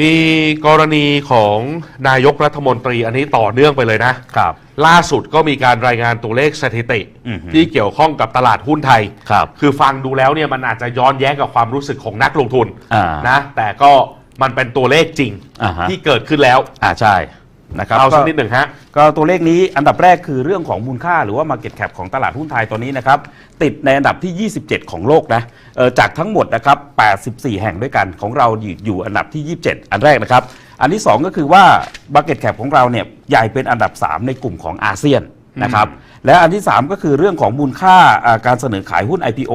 มีกรณีของนายกรัฐมนตรีอันนี้ต่อเนื่องไปเลยนะ ครับ ล่าสุดก็มีการรายงานตัวเลขสถิติ อือฮึที่เกี่ยวข้องกับตลาดหุ้นไทยครับคือฟังดูแล้วเนี่ยมันอาจจะย้อนแย้งกับความรู้สึกของนักลงทุนอ่านะ แต่ก็มันเป็นตัวเลขจริงอ่าฮะ ที่เกิดขึ้นแล้ว อ่าใช่ นะครับเอาสักก็นิดหนึ่งฮะ ก็ตัวเลขนี้อันดับแรกคือเรื่องของมูลค่าหรือว่า Market Cap ของตลาดหุ้นไทยตอนนี้นะครับติดในอันดับที่ 27 ของโลกนะเอ่อจากทั้งหมดนะครับ 84 แห่งด้วยกันของเราอยู่อยู่อันดับที่ 27 อันแรกนะครับ อันที่ 2 ก็คือว่า Market Cap ของเราเนี่ยใหญ่เป็นอันดับ 3 ในกลุ่มของอาเซียนนะครับและอันที่ 3 ก็คือเรื่องของมูลค่าอ่าการเสนอขายหุ้น IPO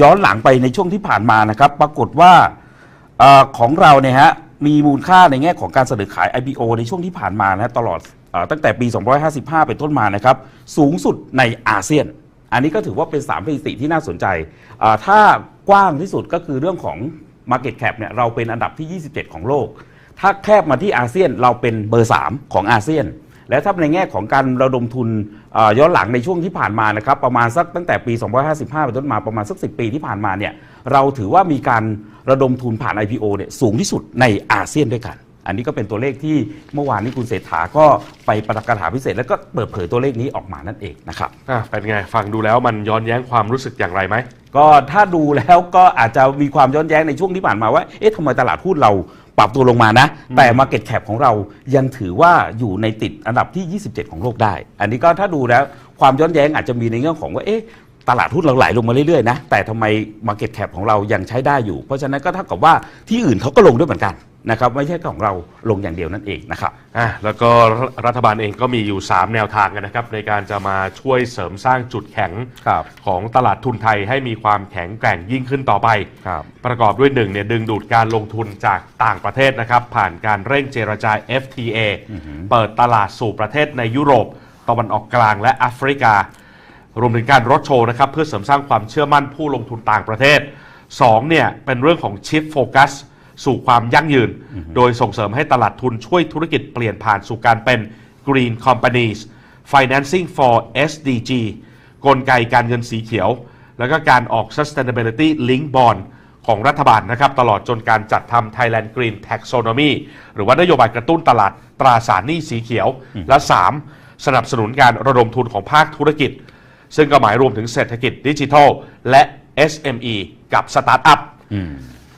ย้อนหลังไปในช่วงที่ผ่านมานะครับปรากฏว่าเออของเราเนี่ยฮะ มีมูลค่าในแง่ของการเสนอขาย IPO ในช่วงที่ผ่านมานะตลอดอตั้งแต่ปี 255 เป็นต้นมานะครับสูงสุดในอาเซียน อันนี้ก็ถือว่าเป็น3สถิติที่น่าสนใจ ถ้ากว้างที่สุดก็คือเรื่องของ Market Cap เนี่ยเราเป็นอันดับที่ 27 ของโลก ถ้าแคบมาที่อาเซียนเราเป็นเบอร์ 3 ของอาเซียน และถ้าในแง่ของการระดมทุนเอ่อย้อนหลังในช่วงที่ผ่านมานะครับประมาณสักตั้งแต่ปี255เป็นต้นมาประมาณสัก 10 ปีที่ผ่านมาเนี่ยเราถือว่ามีการระดมทุนผ่าน IPO เนี่ยสูงที่สุดในอาเซียนด้วยกัน อันนี้ก็เป็นตัวเลขที่เมื่อวานนี้คุณเศรษฐาก็ไปประกาศหาพิเศษ แล้วก็เปิดเผยตัวเลขนี้ออกมานั่นเองนะครับอะเป็นไงฟังดูแล้วมันย้อนแย้งความรู้สึกอย่างไรไหมก็ถ้าดูแล้วก็อาจจะมีความย้อนแย้งในช่วงที่ผ่านมาว่า เอ๊ะทำไมตลาดหุ้นเรา ปรับตัวลงมานะ แต่ Market Cap ของเรายังถือว่าอยู่ในติดอันดับที่ 27 ของโลกได้ อันนี้ก็ถ้าดูแล้วความย้อนแย้งอาจจะมีในเรื่องของว่าเอ๊ะตลาดหุ้นเราไหลลงมาเรื่อยๆนะแต่ทำไม Market Cap ของเรายังใช้ได้อยู่ เพราะฉะนั้นก็เท่ากับว่าที่อื่นเขาก็ลงด้วยเหมือนกัน นะครับไม่ใช่ของเราลงอย่างเดียวนั่นเองนะครับ อะแล้วก็รัฐบาลเองก็มีอยู่ 3 แนวทางกันนะครับ ในการจะมาช่วยเสริมสร้างจุดแข็งครับของตลาดทุนไทยให้มีความแข็งแกร่งยิ่งขึ้นต่อไป ครับ ประกอบด้วยหนึ่งเนี่ยดึงดูดการลงทุนจากต่างประเทศนะครับ ผ่านการเร่งเจรจา FTA เปิดตลาดสู่ประเทศในยุโรป ตะวันออกกลางและแอฟริกา รวมถึงการรถโชว์นะครับเพื่อเสริมสร้างความเชื่อมั่นผู้ลงทุนต่างประเทศ2เนี่ยเป็นเรื่องของ Shift Focus สู่ความยั่งยืน โดยส่งเสริมให้ตลาดทุนช่วยธุรกิจเปลี่ยนผ่านสู่การเป็น Green Companies Financing for SDG กลไกการเงินสีเขียว แล้วก็การออก Sustainability Link Bond ของรัฐบาลนะครับ ตลอดจนการจัดทำ Thailand Green Taxonomy หรือว่านโยบายกระตุ้นตลาดตราสารหนี้สีเขียว และ 3. สนับสนุนการระดมทุนของภาคธุรกิจ ซึ่งก็หมายรวมถึงเศรษฐกิจดิจิทัล และ SME กับสตาร์ทอัพ